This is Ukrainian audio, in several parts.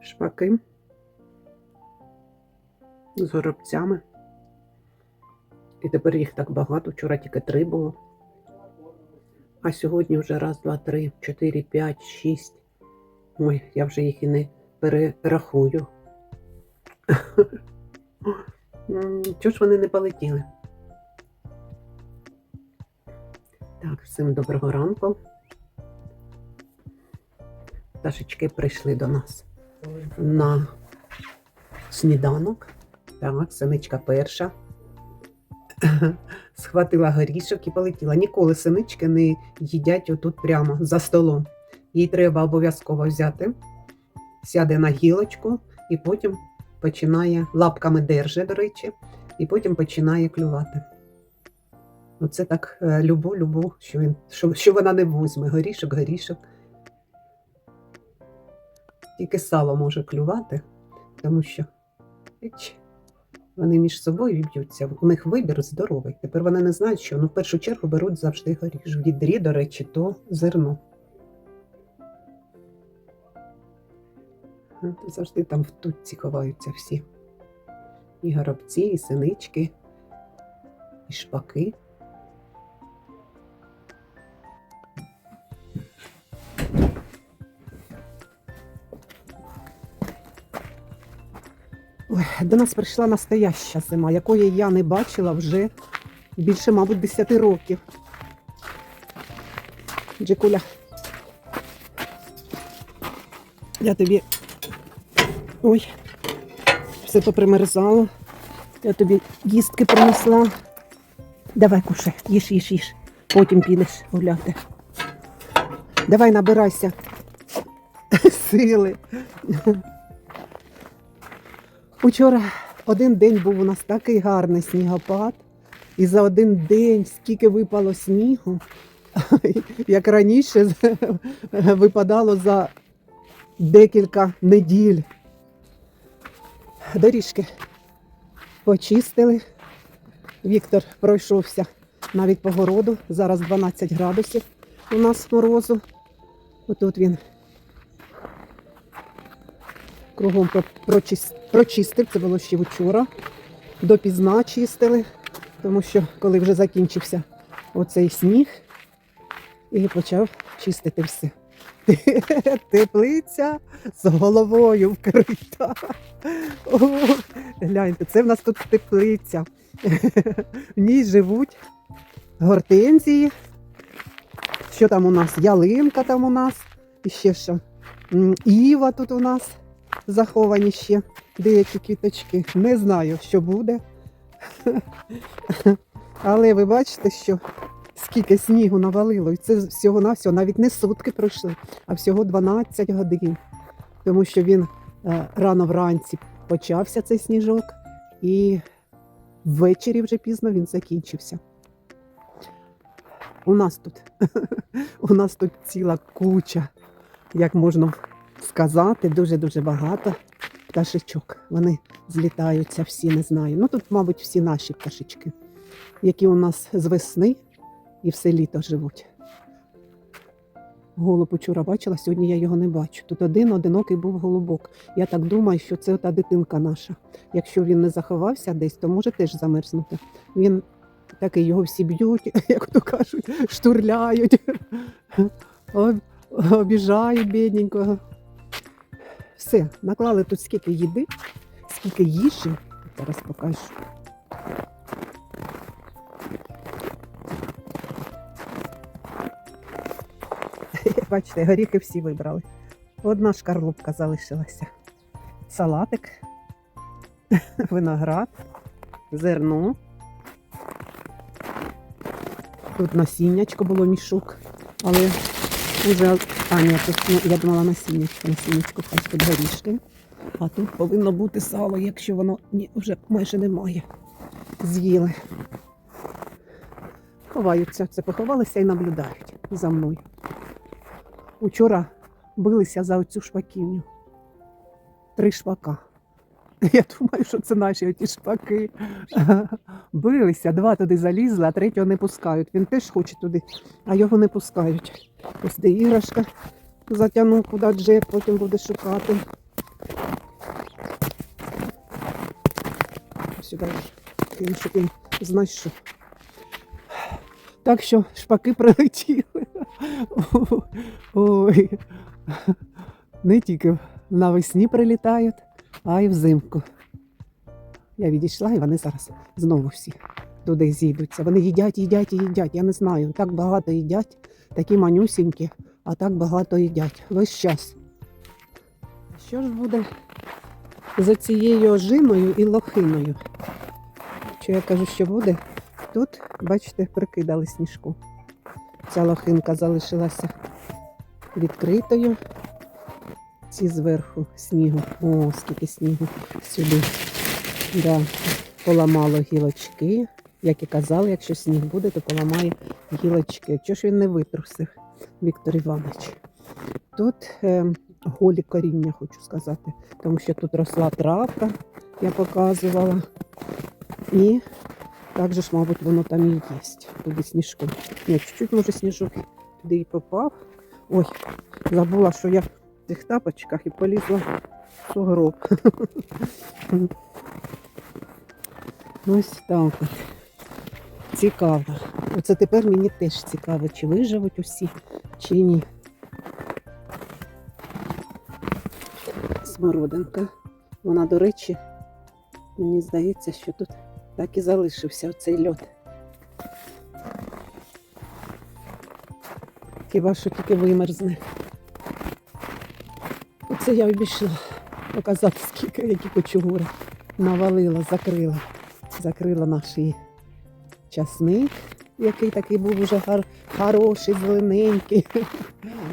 шпаки з горобцями. І тепер їх так багато. Вчора тільки три було. А сьогодні вже раз, два, три, чотири, п'ять, шість. Ой, я вже їх і не перерахую. Чого ж вони не полетіли? Так, всім доброго ранку. Пташечки прийшли до нас на сніданок. Так, синичка перша. Схватила горішок і полетіла. Ніколи синички не їдять отут прямо за столом. Їй треба обов'язково взяти, сяде на гілочку і потім починає лапками держи, до речі, і потім починає клювати. Оце так е, любов, що, він, що, що вона не возьме. Горішок, горішок. Тільки сало може клювати, тому що вони між собою б'ються. У них вибір здоровий. Тепер вони не знають, що ну, в першу чергу беруть завжди горішок. В відрі, до речі, то зерно. Завжди там в тутці ховаються всі. І горобці, і синички, і шпаки. Ой, до нас прийшла настояща зима, якої я не бачила вже більше, мабуть, 10 років. Джекуля, я тобі. Ой, все попримерзало. Я тобі їстки принесла. Давай, кушай, їж, їж, їж. Потім підеш гуляти. Давай набирайся сили. Учора один день був у нас такий гарний снігопад, і за один день скільки випало снігу, як раніше випадало за декілька неділь. Доріжки почистили. Віктор пройшовся навіть по городу. Зараз 12 градусів у нас морозу. Отут він кругом прочистив, це було ще вчора. Допізна чистили, тому що коли вже закінчився оцей сніг, і почав чистити все. Теплиця з головою вкрита. О, гляньте, це в нас тут теплиця. В ній живуть гортензії. Що там у нас? Ялинка там у нас. І ще що? Іва тут у нас заховані ще деякі квіточки. Не знаю, що буде. Але ви бачите, що скільки снігу навалило. І це всього-навсього навіть не сутки пройшли, а всього 12 годин. Тому що він е, рано вранці почався цей сніжок, і ввечері вже пізно він закінчився. У нас тут, у нас тут ціла куча, як можна сказати, дуже-дуже багато пташечок. Вони злітаються всі, не знаю. Ну тут, мабуть, всі наші пташечки, які у нас з весни і все літо живуть. Голуб учора бачила, сьогодні я його не бачу. Тут один одинокий був голубок. Я так думаю, що це та дитинка наша. Якщо він не заховався десь, то може теж замерзнути. Він такий, його всі б'ють, як то кажуть, штурляють, об- обіжають бідненького. Все, наклали тут скільки їди, скільки їжі. Зараз покажу. Бачите, горіхи всі вибрали. Одна шкарлупка залишилася. Салатик, виноград, зерно. Тут насіннячко було мішок, але вже, а ні, тут, ну, я думала насіннячко, насіннячко, хай тут. А тут повинно бути сало, якщо воно ні, вже майже немає. З'їли. Ховаються, це поховалися і наблюдають за мною. Учора билися за оцю шпаківню. Три шпака. Я думаю, що це наші оті шпаки. Билися, два туди залізли, а третього не пускають. Він теж хоче туди, а його не пускають. Ось де іграшка затягнув куди Джек, потім буде шукати. Сюди він щоб він знайшов. Так що шпаки прилетіли. Ой. Не тільки навесні прилітають а й взимку. Я відійшла, і вони зараз знову всі туди зійдуться. Вони їдять, їдять і їдять. Я не знаю. Так багато їдять, такі манюсінькі, а так багато їдять. Весь час. Що ж буде за цією ожиною і лохиною? Що я кажу, що буде? Тут, бачите, прикидали сніжку. Ця лохинка залишилася відкритою. Ці зверху снігу. О, скільки снігу сюди. Да. Поламало гілочки. Як і казали, якщо сніг буде, то поламає гілочки. Чого ж він не витрусив, Віктор Іванович? Тут е, голі коріння, хочу сказати, тому що тут росла травка, я показувала. І також ж, мабуть, воно там і є. Туди сніжку. Ні, чуть-чуть, може, сніжок туди і попав. Ой, забула, що я цих тапочках і полізла в сугроб. Ось так. Цікаво. Оце тепер мені теж цікаво, чи виживуть усі, чи ні. Смородинка. Вона, до речі, мені здається, що тут так і залишився оцей льод. Хіба що тільки вимерзне. Оце я обійшла показати, скільки які кочугури навалила, закрила. Закрила наш часник, який такий був уже гар, хороший, зелененький.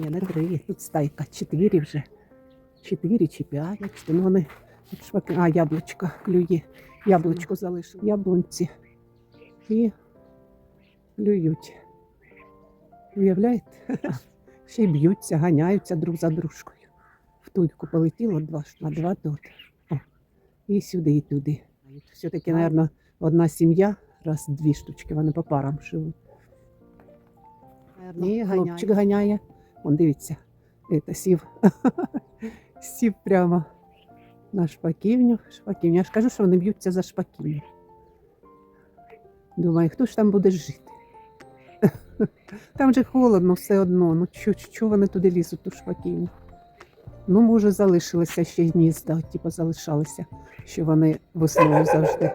Ні, не три, тут стайка, чотири вже. Чотири чи п'ять, ну вони. А, яблучко клює. Яблучко залишили. Яблунці. І клюють. Уявляєте? Ще й б'ються, ганяються друг за дружкою. Тульку полетіло два на два тут. О, і сюди, і туди. Все-таки, мабуть, одна сім'я, раз дві штучки, вони по парам живуть. Ні, хлопчик ганяє. Вон дивіться, це сів. сів прямо на шпаківню. Шпаківню. Я ж кажу, що вони б'ються за шпаківню. Думаю, хто ж там буде жити? Там же холодно все одно. Ну чого чо вони туди лізуть, ту шпаківню? Ну, може, залишилися ще гнізда, типу залишалися, що вони весною завжди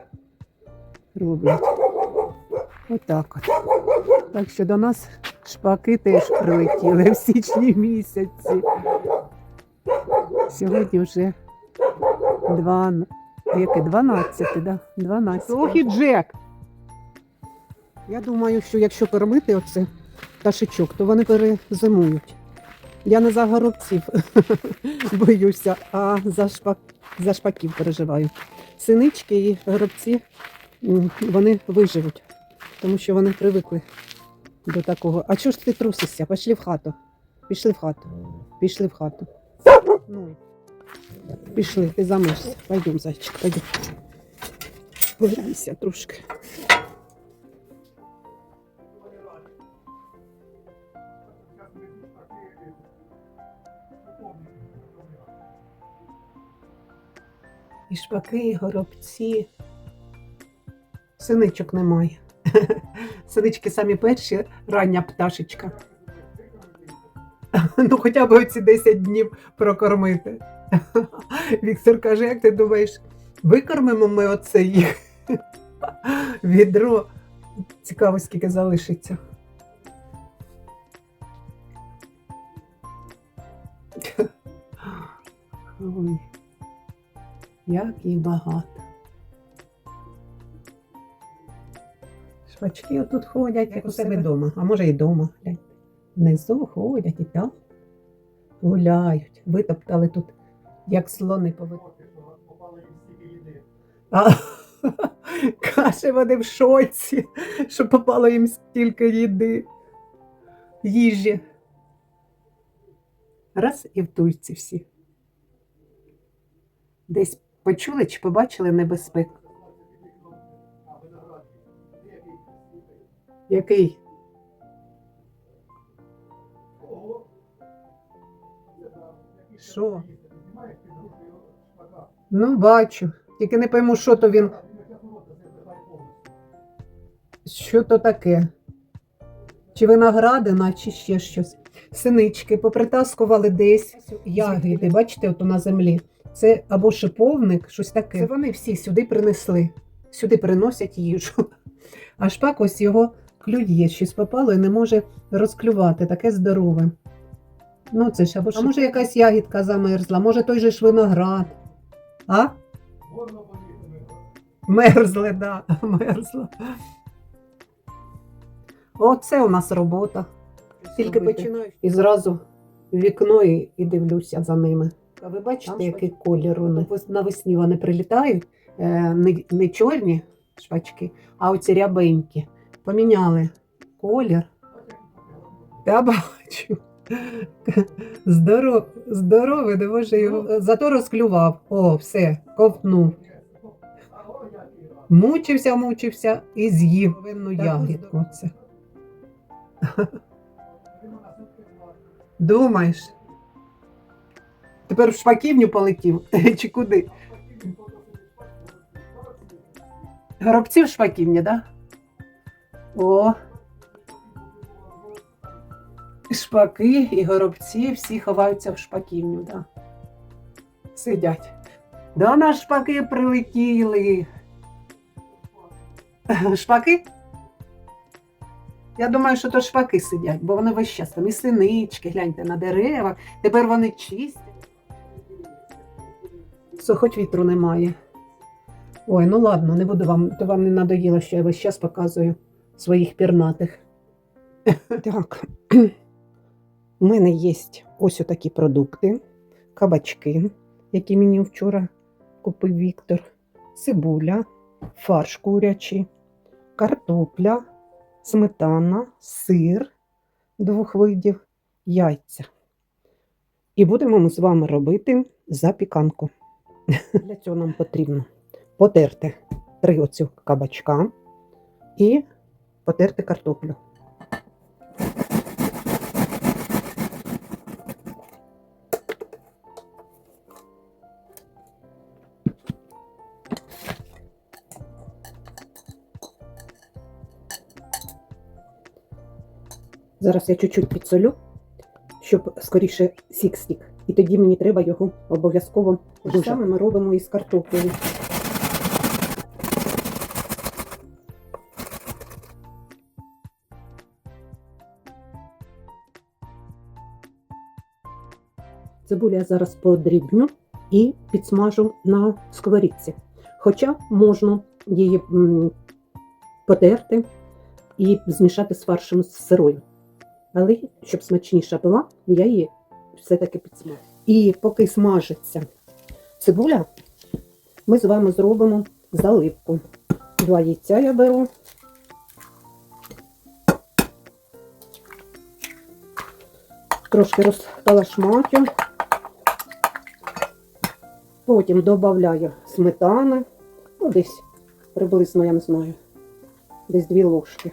роблять. Отак от. Так що до нас шпаки теж прилетіли в січні місяці. Сьогодні вже два, яке 12, да? 12. Ох Джек. Я думаю, що якщо кормити оце пташечок, то вони перезимують. Я не за горобців боюся, а за, шпак, за шпаків переживаю. Синички і горобці вони виживуть, тому що вони привикли до такого. А чого ж ти трусишся? Пішли в хату. Пішли в хату. Пішли в хату. Ну, пішли, ти замерз. Пойдем, зайчик, пойдем. Погрійся трошки. І шпаки, і горобці. Синичок немає. Синички самі перші, рання пташечка. Ну, хоча б оці 10 днів прокормити. Віктор каже, як ти думаєш, викормимо ми оце їх? Відро. Цікаво, скільки залишиться. Ой, як їх багато. Шпачки отут ходять, як у себе вдома, а може і вдома. Внизу ходять і там гуляють. Витоптали тут, як слони повитоптали. Каже, вони в шоці, що попало їм стільки їди, їжі. Раз і в тульці всі. Десь почули чи побачили небезпеку? Який? Що? Ну, бачу. Тільки не пойму, що то він Що то таке? Чи виноградина, чи ще щось. Синички попритаскували десь ягоди, бачите, от на землі. Це або шиповник, щось таке. Це вони всі сюди принесли. Сюди приносять їжу. А шпак ось його клює, щось попало і не може розклювати, таке здорове. Ну, це ж або а може якась ягідка замерзла, може той же ж виноград. А? Мерзли, да, мерзла. Оце у нас робота. Тільки починаю і зразу в вікно і дивлюся за ними. А ви бачите, Там який колір вони? Навесні вони прилітають, е, не, не чорні шпачки, а оці рябенькі. Поміняли колір. Я бачу. Здоров, здоровий, не може його. Зато розклював. О, все, ковтнув. Мучився, мучився і з'їв винну ягідку. Думаєш? Тепер в шпаківню полетів чи куди? Горобці в шпаківні, так? Да? О. Шпаки і горобці всі ховаються в шпаківню, да. Сидять. До нас шпаки прилетіли. Шпаки? Я думаю, що то шпаки сидять, бо вони весь час там і синички, гляньте на деревах. Тепер вони чисті. Все, хоч вітру немає. Ой, ну ладно, не буду вам, то вам не надоїло, що я весь час показую своїх пірнатих. Так, у мене є ось такі продукти, кабачки, які мені вчора купив Віктор, цибуля, фарш курячий, картопля, сметана, сир двох видів, яйця. І будемо ми з вами робити запіканку. Для цього нам потрібно потерти три оцю кабачка і потерти картоплю. Зараз я чуть-чуть підсолю, щоб скоріше сік стік. І тоді мені треба його обов'язково те саме ми робимо із картоплею. Цибулю я зараз подрібню і підсмажу на сковорідці. Хоча можна її потерти і змішати з фаршем з сирою. Але щоб смачніша була, я її все-таки підсмажу. І поки смажиться цибуля, ми з вами зробимо заливку. Два яйця я беру. Трошки розкалашматю. Потім додаю сметани. Ну, десь приблизно, я не знаю, десь дві ложки.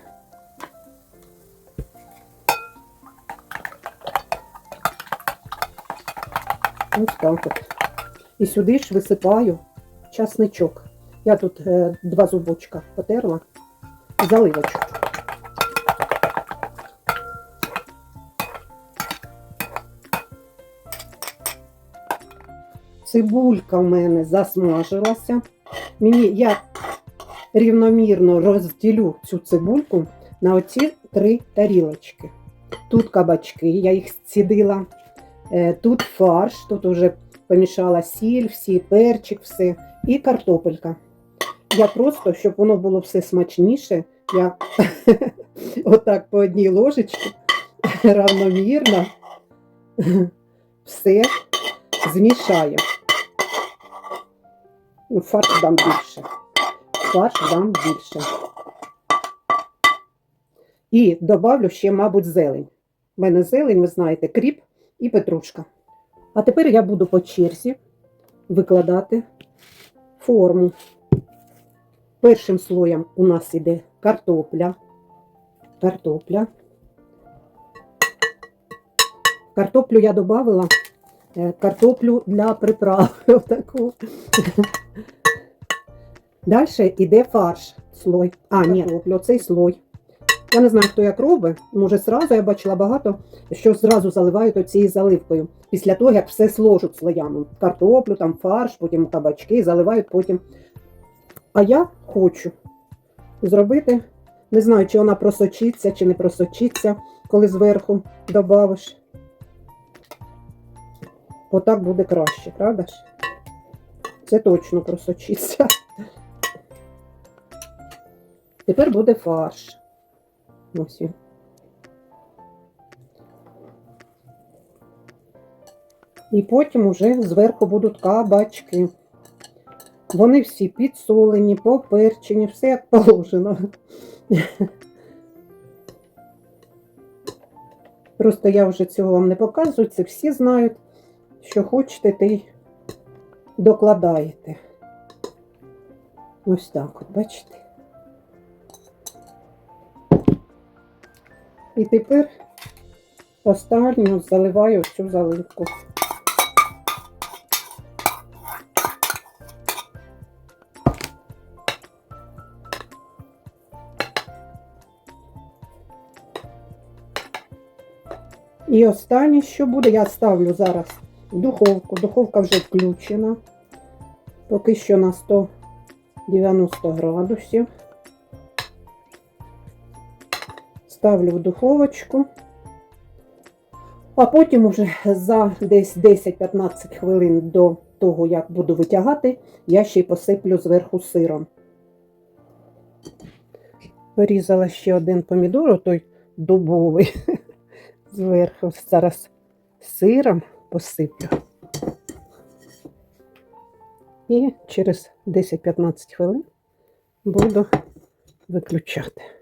Ось так от. І сюди ж висипаю часничок. Я тут е, два зубочка потерла, заливочку. Цибулька в мене засмажилася. Мені я рівномірно розділю цю цибульку на оці три тарілочки. Тут кабачки, я їх зцідила. Е, Тут фарш, тут вже помішала сіль, всі, перчик, все, і картопелька. Я просто, щоб воно було все смачніше, я отак по одній ложечці равномірно все змішаю. Ну, Фарш дам більше. Фарш дам більше. І добавлю ще, мабуть, зелень. У мене зелень, ви знаєте, кріп і петрушка. А тепер я буду по черзі викладати форму. Першим слоєм у нас іде картопля. Картопля. Картоплю я додавала е, картоплю для приправи. Отаку. Далі йде фарш. слой. А, ні, картоплю, цей слой. Я не знаю, хто як робить. Може, зразу я бачила багато, що зразу заливають оцією заливкою. Після того, як все сложуть слоями. Картоплю, там фарш, потім кабачки, заливають потім. А я хочу зробити, не знаю, чи вона просочиться, чи не просочиться, коли зверху додавиш. Отак буде краще, правда ж? Це точно просочиться. Тепер буде фарш. Ось. І потім уже зверху будуть кабачки. Вони всі підсолені, поперчені, все як положено. Просто я вже цього вам не показую, це всі знають, що хочете, те й докладаєте. Ось так, от, бачите. І тепер останню заливаю всю заливку. І останнє, що буде, я ставлю зараз духовку. Духовка вже включена. Поки що на 190 градусів. Ставлю в духовочку. А потім уже за десь 10-15 хвилин до того, як буду витягати, я ще й посиплю зверху сиром. Порізала ще один помідор, той дубовий. Зверху зараз сиром посиплю. І через 10-15 хвилин буду виключати.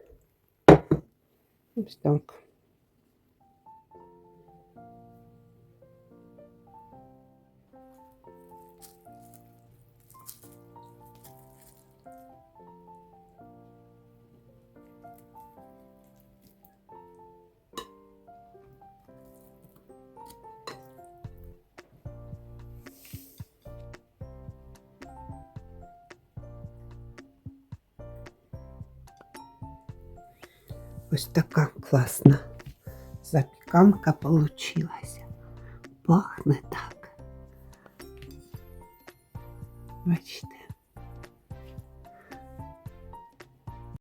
Ось так. Ось така класна запіканка получилася. Пахне так. Бачите.